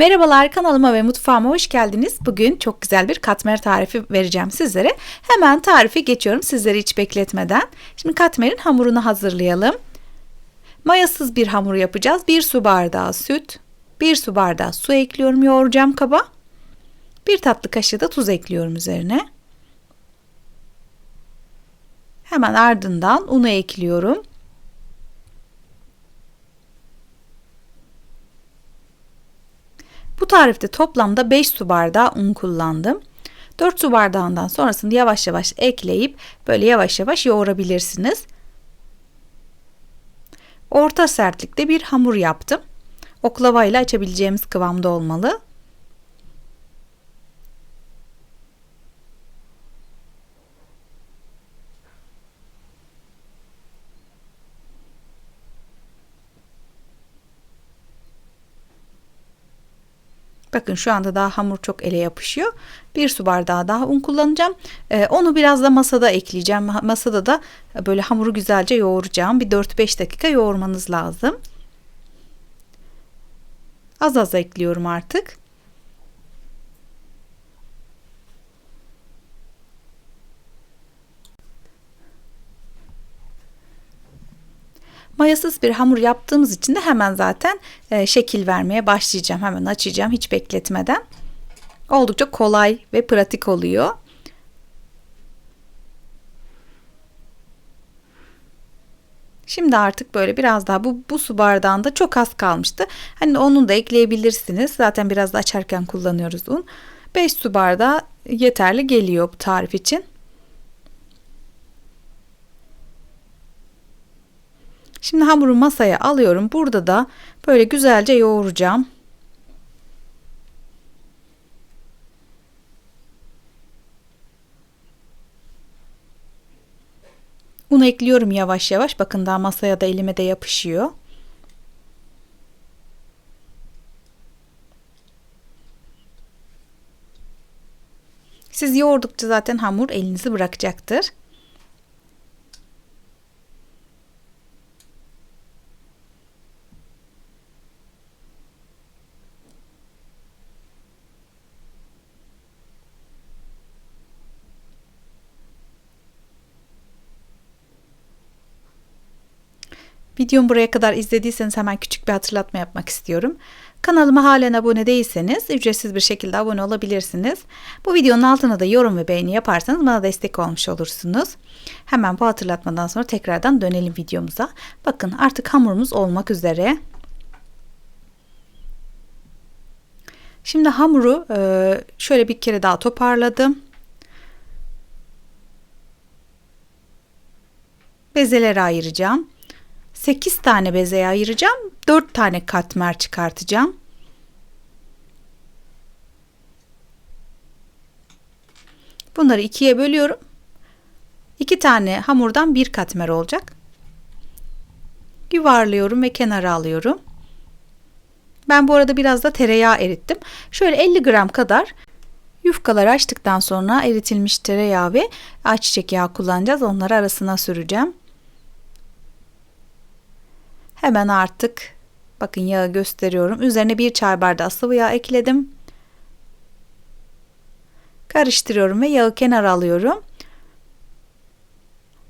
Merhabalar kanalıma ve mutfağıma hoş geldiniz. Bugün çok güzel bir katmer tarifi vereceğim sizlere. Hemen tarifi geçiyorum sizleri hiç bekletmeden. Şimdi katmerin hamurunu hazırlayalım. Mayasız bir hamur yapacağız. 1 su bardağı süt, 1 su bardağı su ekliyorum yoğuracağım kaba. 1 tatlı kaşığı da tuz ekliyorum üzerine. Hemen ardından unu ekliyorum. Bu tarifte toplamda 5 su bardağı un kullandım. 4 su bardağından sonrasını yavaş yavaş ekleyip böyle yavaş yavaş yoğurabilirsiniz. Orta sertlikte bir hamur yaptım. Oklava ile açabileceğimiz kıvamda olmalı. Bakın şu anda daha hamur çok ele yapışıyor. Bir su bardağı daha un kullanacağım. Ee, onu biraz da masada ekleyeceğim. Masada da böyle hamuru güzelce yoğuracağım. Bir 4-5 dakika yoğurmanız lazım. Az az ekliyorum artık. Mayasız bir hamur yaptığımız için de hemen zaten e, şekil vermeye başlayacağım. Hemen açacağım hiç bekletmeden. Oldukça kolay ve pratik oluyor. Şimdi artık böyle biraz daha bu, bu su bardağında çok az kalmıştı. Hani onun da ekleyebilirsiniz. Zaten biraz da açarken kullanıyoruz un. 5 su bardağı yeterli geliyor bu tarif için. Şimdi hamuru masaya alıyorum. Burada da böyle güzelce yoğuracağım. Un ekliyorum yavaş yavaş. Bakın daha masaya da elime de yapışıyor. Siz yoğurdukça zaten hamur elinizi bırakacaktır. Videomu buraya kadar izlediyseniz hemen küçük bir hatırlatma yapmak istiyorum. Kanalıma halen abone değilseniz ücretsiz bir şekilde abone olabilirsiniz. Bu videonun altına da yorum ve beğeni yaparsanız bana destek olmuş olursunuz. Hemen bu hatırlatmadan sonra tekrardan dönelim videomuza. Bakın artık hamurumuz olmak üzere. Şimdi hamuru şöyle bir kere daha toparladım. Bezelere ayıracağım. 8 tane bezeye ayıracağım. 4 tane katmer çıkartacağım. Bunları ikiye bölüyorum. 2 tane hamurdan bir katmer olacak. Yuvarlıyorum ve kenara alıyorum. Ben bu arada biraz da tereyağı erittim. Şöyle 50 gram kadar yufkaları açtıktan sonra eritilmiş tereyağı ve ayçiçek yağı kullanacağız. Onları arasına süreceğim. Hemen artık bakın yağı gösteriyorum. Üzerine bir çay bardağı sıvı yağ ekledim. Karıştırıyorum ve yağı kenara alıyorum.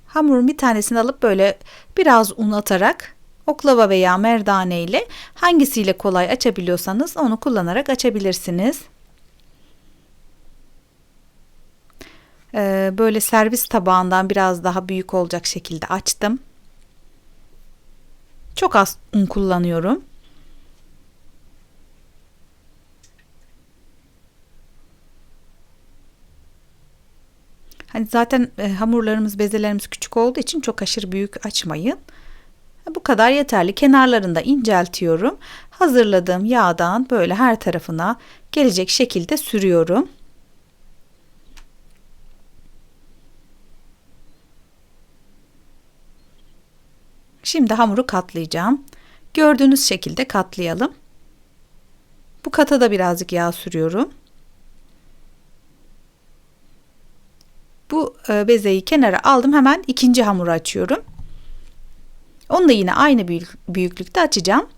Hamurun bir tanesini alıp böyle biraz un atarak oklava veya merdane ile hangisiyle kolay açabiliyorsanız onu kullanarak açabilirsiniz. Ee, böyle servis tabağından biraz daha büyük olacak şekilde açtım. Çok az un kullanıyorum. Hani zaten e, hamurlarımız, bezelerimiz küçük olduğu için çok aşırı büyük açmayın. Bu kadar yeterli. Kenarlarında inceltiyorum. Hazırladığım yağdan böyle her tarafına gelecek şekilde sürüyorum. Şimdi hamuru katlayacağım. Gördüğünüz şekilde katlayalım. Bu kata da birazcık yağ sürüyorum. Bu e, bezeyi kenara aldım. Hemen ikinci hamuru açıyorum. Onu da yine aynı büyüklükte açacağım.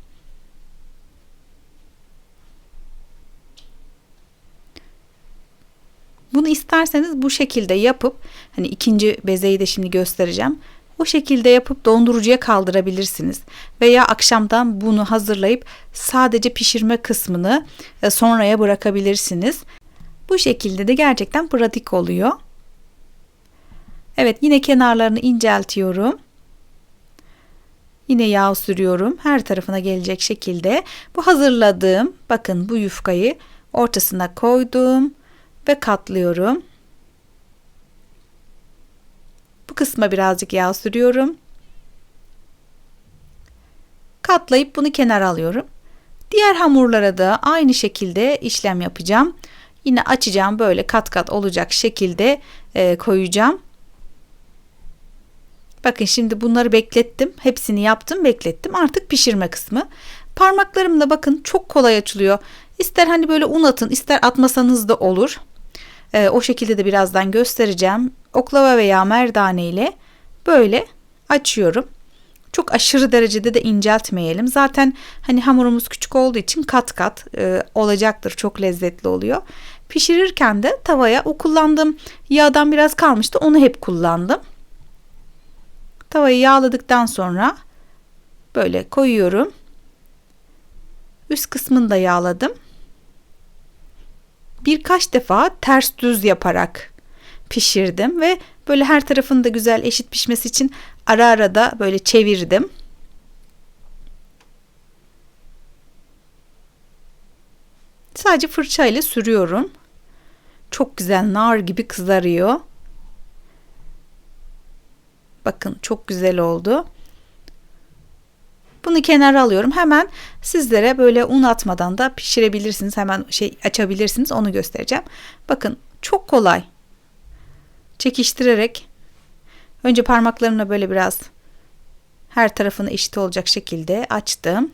Bunu isterseniz bu şekilde yapıp hani ikinci bezeyi de şimdi göstereceğim. O şekilde yapıp dondurucuya kaldırabilirsiniz. Veya akşamdan bunu hazırlayıp sadece pişirme kısmını e, sonraya bırakabilirsiniz. Bu şekilde de gerçekten pratik oluyor. Evet yine kenarlarını inceltiyorum. Yine yağ sürüyorum. Her tarafına gelecek şekilde. Bu hazırladığım bakın bu yufkayı ortasına koydum ve katlıyorum. Bu kısma birazcık yağ sürüyorum. Katlayıp bunu kenara alıyorum. Diğer hamurlara da aynı şekilde işlem yapacağım. Yine açacağım böyle kat kat olacak şekilde e, koyacağım. Bakın şimdi bunları beklettim. Hepsini yaptım, beklettim. Artık pişirme kısmı. Parmaklarımla bakın çok kolay açılıyor. İster hani böyle un atın, ister atmasanız da olur. Ee, o şekilde de birazdan göstereceğim. Oklava veya merdane ile böyle açıyorum. Çok aşırı derecede de inceltmeyelim. Zaten hani hamurumuz küçük olduğu için kat kat e, olacaktır. Çok lezzetli oluyor. Pişirirken de tavaya o kullandığım yağdan biraz kalmıştı. Onu hep kullandım. Tavayı yağladıktan sonra böyle koyuyorum. Üst kısmını da yağladım. Birkaç defa ters düz yaparak pişirdim ve böyle her tarafın da güzel eşit pişmesi için ara ara da böyle çevirdim. Sadece fırça ile sürüyorum. Çok güzel nar gibi kızarıyor. Bakın çok güzel oldu. Bunu kenara alıyorum. Hemen sizlere böyle un atmadan da pişirebilirsiniz. Hemen şey açabilirsiniz. Onu göstereceğim. Bakın çok kolay. Çekiştirerek önce parmaklarımla böyle biraz her tarafını eşit olacak şekilde açtım.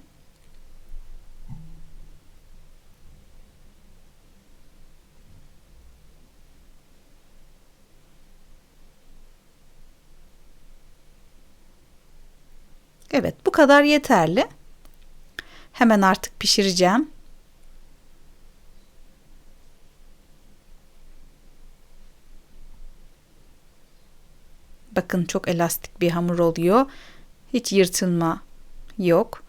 Evet bu kadar yeterli. Hemen artık pişireceğim. Bakın çok elastik bir hamur oluyor. Hiç yırtılma yok.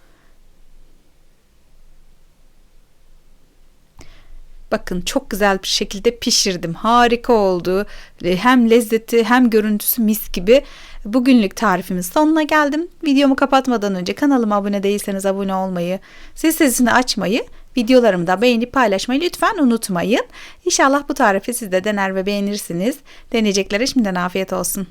Bakın çok güzel bir şekilde pişirdim. Harika oldu. Hem lezzeti hem görüntüsü mis gibi. Bugünlük tarifimin sonuna geldim. Videomu kapatmadan önce kanalıma abone değilseniz abone olmayı, ses sesini açmayı, videolarımı da beğenip paylaşmayı lütfen unutmayın. İnşallah bu tarifi siz de dener ve beğenirsiniz. Deneyeceklere şimdiden afiyet olsun.